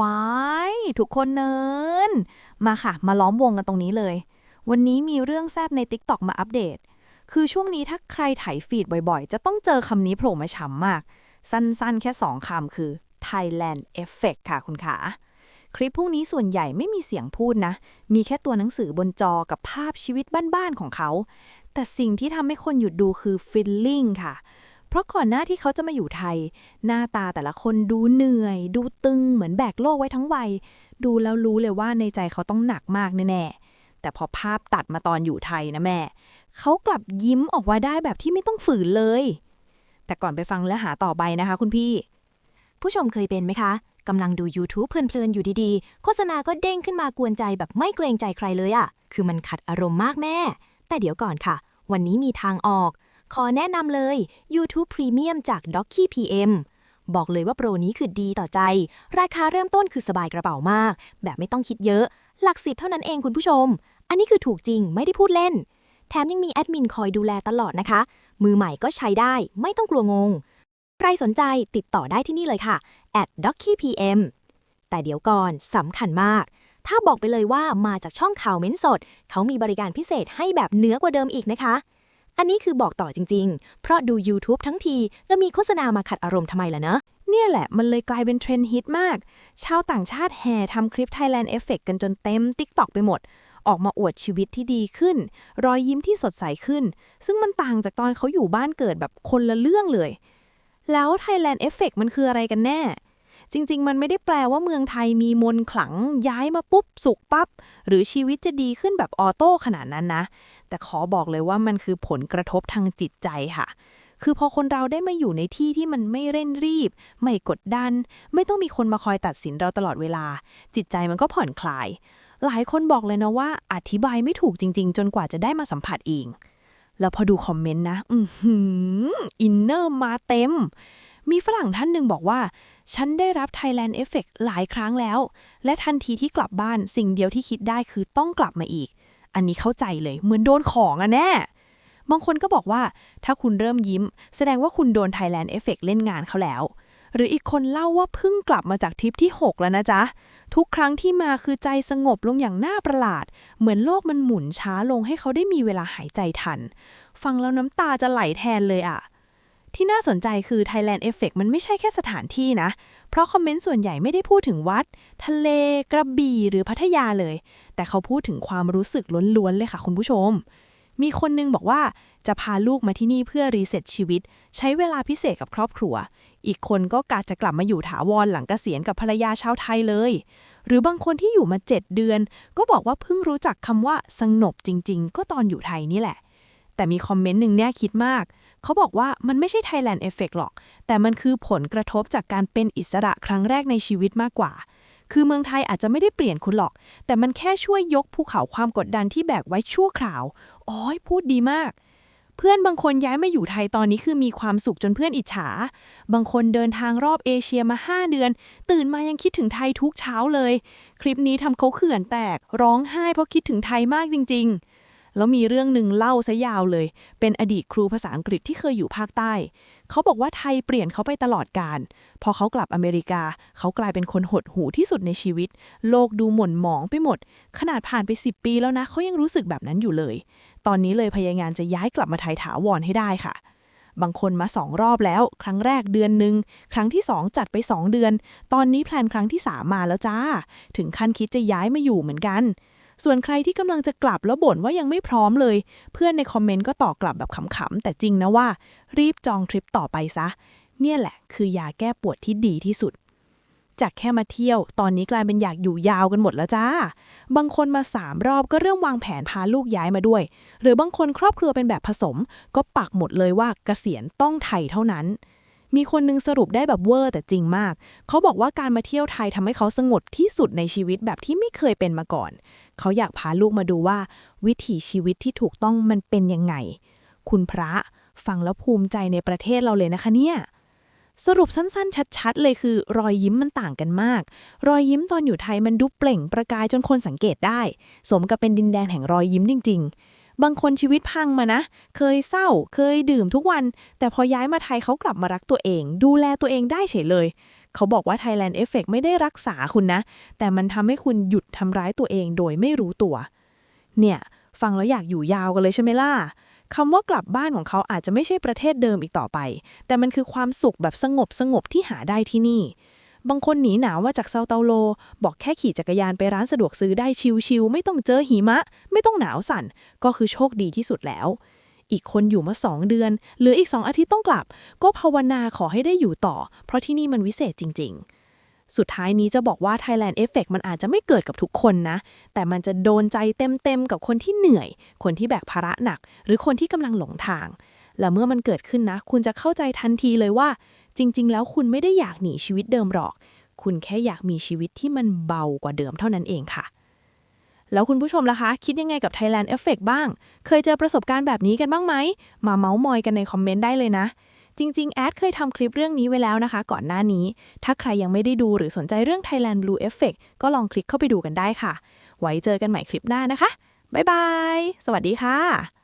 ว้ายทุกคนเนิน มาค่ะ มาล้อมวงกันตรงนี้เลย วันนี้มีเรื่องแซบใน TikTok มาอัปเดต คือช่วงนี้ถ้าใครไถฟีดบ่อยๆ จะต้องเจอคำนี้โผล่มาฉ่ำมาก สั้นๆ แค่2คำคือ Thailand Effect ค่ะคุณขาคลิปพวกนี้ส่วนใหญ่ไม่มีเสียงพูดนะ มีแค่ตัวหนังสือบนจอกับภาพชีวิตบ้านๆของเขา แต่สิ่งที่ทำให้คนหยุดดูคือ feeling ค่ะ เพราะก่อนหน้าที่เขาจะมาอยู่ไทย หน้าตาแต่ละคนดูเหนื่อย ดูตึงเหมือนแบกโลกไว้ทั้งวัย ดูแล้วรู้เลยว่าในใจเขาต้องหนักมากแน่ๆแต่พอภาพตัดมาตอนอยู่ไทยนะแม่ เขากลับยิ้มออกมาได้แบบที่ไม่ต้องฝืนเลย แต่ก่อนไปฟังและหาต่อไปนะคะ คุณพี่ ผู้ชมเคยเป็นไหมคะกำลังดู YouTube เพลินๆอยู่ดีๆ โฆษณาก็เด้งขึ้นมากวนใจแบบไม่เกรงใจใครเลยอะคือมันขัดอารมณ์มากแม่ แต่เดี๋ยวก่อนค่ะ วันนี้มีทางออก ขอแนะนำเลย YouTube Premium จาก d o c k y PM บอกเลยว่าโปรนี้คือดีต่อใจ ราคาเริ่มต้นคือสบายกระเป๋ามาก แบบไม่ต้องคิดเยอะ หลักสิบเท่านั้นเองคุณผู้ชม อันนี้คือถูกจริงไม่ได้พูดเล่น แถมยังมีแอดมินคอยดูแลตลอดนะคะ มือใหม่ก็ใช้ได้ ไม่ต้องกลัวงง ใครสนใจติดต่อได้ที่นี่เลยค่ะ at d o c k y PM แต่เดี๋ยวก่อนสำคัญมาก ถ้าบอกไปเลยว่ามาจากช่องข่าวเม้นสด เขามีบริการพิเศษให้แบบเหนือกว่าเดิมอีกนะคะ อันนี้คือบอกต่อจริง ๆ เพราะดู YouTube ทั้งทีจะมีโฆษณามาขัดอารมณ์ทำไมล่ะเนะเนี่ยแหละมันเลยกลายเป็นเทรนด์ฮิตมาก ชาวต่างชาติแห่ทำคลิป Thailand Effect กันจนเต็ม TikTok ไปหมด ออกมาอวดชีวิตที่ดีขึ้น รอยยิ้มที่สดใสขึ้น ซึ่งมันต่างจากตอนเขาอยู่บ้านเกิดแบบคนละเรื่องเลย แล้ว Thailand Effect มันคืออะไรกันแน่ จริง ๆ มันไม่ได้แปลว่าเมืองไทยมีมนขลังย้ายมาปุ๊บสุกปับ๊บหรือชีวิตจะดีขึ้นแบบออโต้ขนาดนั้นนะ แต่ขอบอกเลยว่ามันคือผลกระทบทางจิตใจค่ะ คือพอคนเราได้มาอยู่ในที่ที่มันไม่เร่งรีบ ไม่กดดัน ไม่ต้องมีคนมาคอยตัดสินเราตลอดเวลา จิตใจมันก็ผ่อนคลาย หลายคนบอกเลยนะว่า อธิบายไม่ถูกจริง ๆ จนกว่าจะได้มาสัมผัสเอง แล้วพอดูคอมเมนต์นะ อือหืออินเนอร์มาเต็ม มีฝรั่งท่านหนึ่งบอกว่าฉันได้รับ Thailand Effect หลายครั้งแล้ว และทันทีที่กลับบ้านสิ่งเดียวที่คิดได้คือต้องกลับมาอีก อันนี้เข้าใจเลย เหมือนโดนของอะแน่ บางคนก็บอกว่าถ้าคุณเริ่มยิ้ม แสดงว่าคุณโดน Thailand Effect เล่นงานเขาแล้ว หรืออีกคนเล่าว่าเพิ่งกลับมาจากทริปที่ 6 แล้วนะจ๊ะ ทุกครั้งที่มาคือใจสงบลงอย่างน่าประหลาด เหมือนโลกมันหมุนช้าลงให้เขาได้มีเวลาหายใจทัน ฟังแล้วน้ำตาจะไหลแทนเลยอะ ที่น่าสนใจคือ Thailand Effect มันไม่ใช่แค่สถานที่นะ เพราะคอมเมนต์ส่วนใหญ่ไม่ได้พูดถึงวัด ทะเล กระบี่หรือพัทยาเลย แต่เขาพูดถึงความรู้สึกล้วนๆเลยค่ะคุณผู้ชม มีคนนึงบอกว่าจะพาลูกมาที่นี่เพื่อรีเซ็ตชีวิต ใช้เวลาพิเศษกับครอบครัว อีกคนก็กะจะกลับมาอยู่ถาวรหลังเกษียณกับภรรยาชาวไทยเลย หรือบางคนที่อยู่มา 7 เดือน ก็บอกว่าเพิ่งรู้จักคำว่าสงบจริง ๆ ก็ตอนอยู่ไทยนี่แหละ แต่มีคอมเมนต์หนึ่งเนี่ยคิดมาก เขาบอกว่ามันไม่ใช่ Thailand Effect หรอก แต่มันคือผลกระทบจากการเป็นอิสระครั้งแรกในชีวิตมากกว่า คือเมืองไทยอาจจะไม่ได้เปลี่ยนคุณหรอก แต่มันแค่ช่วยยกภูเขาความกดดันที่แบกไว้ชั่วคราวอ๋อยพูดดีมากเพื่อนบางคนย้ายมาอยู่ไทยตอนนี้คือมีความสุขจนเพื่อนอิจฉา บางคนเดินทางรอบเอเชียมา 5 เดือน ตื่นมายังคิดถึงไทยทุกเช้าเลย คลิปนี้ทำเขาเขื่อนแตก ร้องไห้เพราะคิดถึงไทยมากจริง ๆ แล้วมีเรื่องหนึ่งเล่าซะยาวเลย เป็นอดีตครูภาษาอังกฤษที่เคยอยู่ภาคใต้ เขาบอกว่าไทยเปลี่ยนเขาไปตลอดการ พอเขากลับอเมริกา เขากลายเป็นคนหดหูที่สุดในชีวิต โลกดูหม่นหมองไปหมด ขนาดผ่านไป 10 ปีแล้วนะเขายังรู้สึกแบบนั้นอยู่เลย ตอนนี้เลยพยายามจะย้ายกลับมาไทยถาวรให้ได้ค่ะบางคนมาสองรอบแล้ว ครั้งแรกเดือนหนึ่งครั้งที่สองจัดไปสองเดือน ตอนนี้แพลนครั้งที่สามมาแล้วจ้า ถึงขั้นคิดจะย้ายมาอยู่เหมือนกัน ส่วนใครที่กำลังจะกลับแล้วบ่นว่ายังไม่พร้อมเลย เพื่อนในคอมเมนต์ก็ตอบกลับแบบขำๆ แต่จริงนะว่า รีบจองทริปต่อไปซะ เนี่ยแหละ คือยาแก้ปวดที่ดีที่สุด จากแค่มาเที่ยว ตอนนี้กลายเป็นอยากอยู่ยาวกันหมดแล้วจ้า บางคนมาสามรอบก็เริ่มวางแผนพาลูกย้ายมาด้วย หรือบางคนครอบครัวเป็นแบบผสม ก็ปักหมดเลยว่าเกษียณต้องไทยเท่านั้นมีคนนึงสรุปได้แบบเวอร์แต่จริงมาก เขาบอกว่าการมาเที่ยวไทยทำให้เขาสงบที่สุดในชีวิตแบบที่ไม่เคยเป็นมาก่อน เขาอยากพาลูกมาดูว่า วิถีชีวิตที่ถูกต้องมันเป็นยังไง คุณพระฟังแล้วภูมิใจในประเทศเราเลยนะคะเนี่ย สรุปสั้น ๆ ชัด ๆ เลยคือ รอยยิ้มมันต่างกันมาก รอยยิ้มตอนอยู่ไทยมันดูเปล่งประกายจนคนสังเกตได้ สมกับเป็นดินแดนแห่งรอยยิ้มจริง ๆ บางคนชีวิตพังมานะ เคยเศร้า เคยดื่มทุกวัน แต่พอย้ายมาไทยเขากลับมารักตัวเอง ดูแลตัวเองได้เฉยเลย เขาบอกว่า Thailand Effect ไม่ได้รักษาคุณนะ แต่มันทำให้คุณหยุดทำร้ายตัวเองโดยไม่รู้ตัว เนี่ย ฟังแล้วอยากอยู่ยาวกันเลยใช่ไหมล่ะคำว่ากลับบ้านของเขาอาจจะไม่ใช่ประเทศเดิมอีกต่อไป แต่มันคือความสุขแบบสงบสงบที่หาได้ที่นี่ บางคนหนีหนาวว่าจากเซาเตาโล บอกแค่ขี่จักรยานไปร้านสะดวกซื้อได้ชิวๆไม่ต้องเจอหิมะ ไม่ต้องหนาวสั่น ก็คือโชคดีที่สุดแล้ว อีกคนอยู่มาสองเดือนเหลืออีกสองอาทิตย์ต้องกลับ ก็ภาวนาขอให้ได้อยู่ต่อ เพราะที่นี่มันวิเศษจริง ๆสุดท้ายนี้จะบอกว่า Thailand Effect มันอาจจะไม่เกิดกับทุกคนนะ แต่มันจะโดนใจเต็มๆ กับคนที่เหนื่อย คนที่แบกภาระหนัก หรือคนที่กำลังหลงทาง และเมื่อมันเกิดขึ้นนะ คุณจะเข้าใจทันทีเลยว่า จริง ๆ แล้วคุณไม่ได้อยากหนีชีวิตเดิมหรอก คุณแค่อยากมีชีวิตที่มันเบากว่าเดิมเท่านั้นเองค่ะ แล้วคุณผู้ชมล่ะคะ คิดยังไงกับ Thailand Effect บ้าง เคยเจอประสบการณ์แบบนี้กันบ้างไหม มาเมาส์มอยกันในคอมเมนต์ได้เลยนะ จริง ๆ แอดเคยทำคลิปเรื่องนี้ไว้แล้วนะคะ ก่อนหน้านี้ ถ้าใครยังไม่ได้ดูหรือสนใจเรื่อง Thailand Blue Effect ก็ลองคลิกเข้าไปดูกันได้ค่ะ ไว้เจอกันใหม่คลิปหน้านะคะบ๊ายบายสวัสดีค่ะ